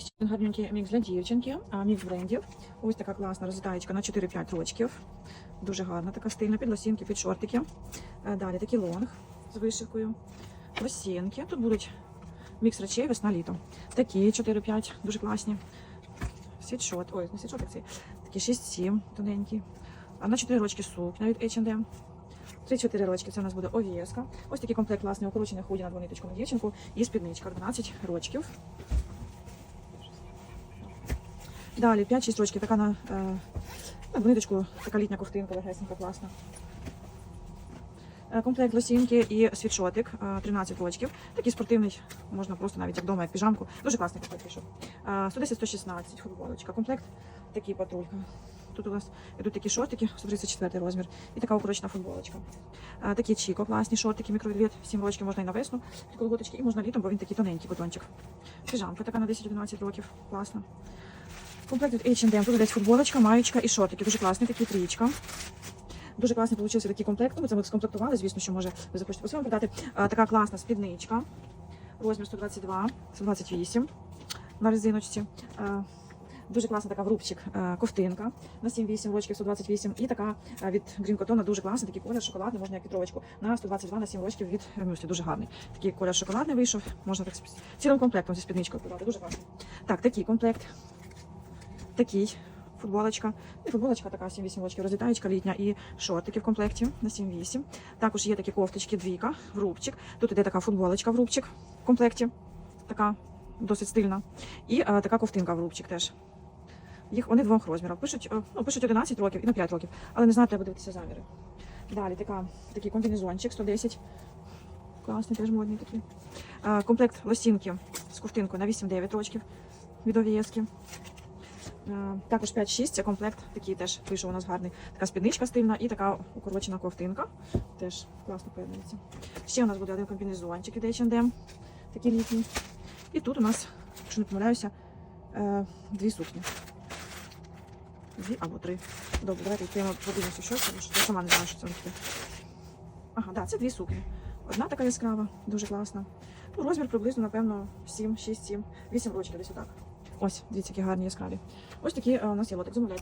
Ще мікс для дівчинки, а мікс брендів. Ось така класна розітаєчка на 4-5 рочків. Дуже гарна, така стильна, під лосінки, під шортики. Е, Далі такий лонг з вишивкою. Лосінки. Тут будуть мікс речей весна-літо. Такі 4-5, дуже класні. Світшот, ой, не світшот, як цей. Такі 6-7 тоненькі. А на 4 рочки сукня від H&M. 3-4 рочки це у нас буде ов'єска. Ось такий комплект класний укорочений худі на двониточку на дівчинку і спідничка 12 рочків. Далі 5-6 рочків, така на, е, на двониточку, така літня ковтинка, легесенька, класна. Е, Комплект лосінки і світшотик, е, 13 рочків. Такий спортивний, можна просто навіть як вдома, як піжамку. Дуже класний комплект. Е, 110-116 футболочка. Комплект такий патрулька. Тут у нас йдуть такі шортики, 134 розмір, і така укорочена футболочка. Е, Такі чіко, класні шортики, мікровідвід, 7 років можна і на весну, колготочки, і можна літом, бо він такий тоненький бутончик. Піжамка така на 10-11 років, класна. Комплект від H&M, тут десь футболочка, маєчка і шортики. Дуже класний, такий трієчка. Дуже класний получився такий комплект. Ну, це ми скомплектували, звісно, що може ви захочете по-своєму продати. А, така класна спідничка. Розмір 122, 128 на резиночці. А, дуже класна така врубчик, а, ковтинка на 7-8 рочків 128. І така від Green Cotton, дуже класний, такий колір шоколадний, можна як вітровочку. На 122 на 7 рочків від Мюслі. Дуже гарний. Такий колір шоколадний вийшов. Можна так цілим комплектом зі спідничкою подати. Дуже класний. Так, такий комплект. Такий. Футболочка. І футболочка така 7-8 років, розлітаєчка літня і шортики в комплекті на 7-8. Також є такі кофточки, двійка, в рубчик. Тут іде така футболочка в рубчик в комплекті. Така досить стильна. І а, така ковтинка в рубчик теж. Їх вони двох розмірів. Пишуть, е, ну, пишуть 11 років і на 5 років, але не знаю, треба дивитися заміри. Далі така, такий комбінезончик 110. Класний, теж модний такий. А, комплект лосінки з ковтинкою на 8-9 років від овєски. Е, Також 5-6, це комплект, такий теж вийшов у нас гарний. Така спідничка стильна і така укорочена ковтинка. Теж класно поєднується. Ще у нас буде один комбінезончик від H&M, такий літній. І тут у нас, якщо не помиляюся, е, дві сукні. Дві або три. Добре, давайте відкриємо, подивимося, що це, тому що я сама не знаю, що це таке. Ага, так, це дві сукні. Одна така яскрава, дуже класна. Ну, розмір приблизно, напевно, 7, 6, 7, 8 років десь отак. Ось, дивіться, які гарні яскраві. Ось такі е, у нас є лотик. Замовляйте.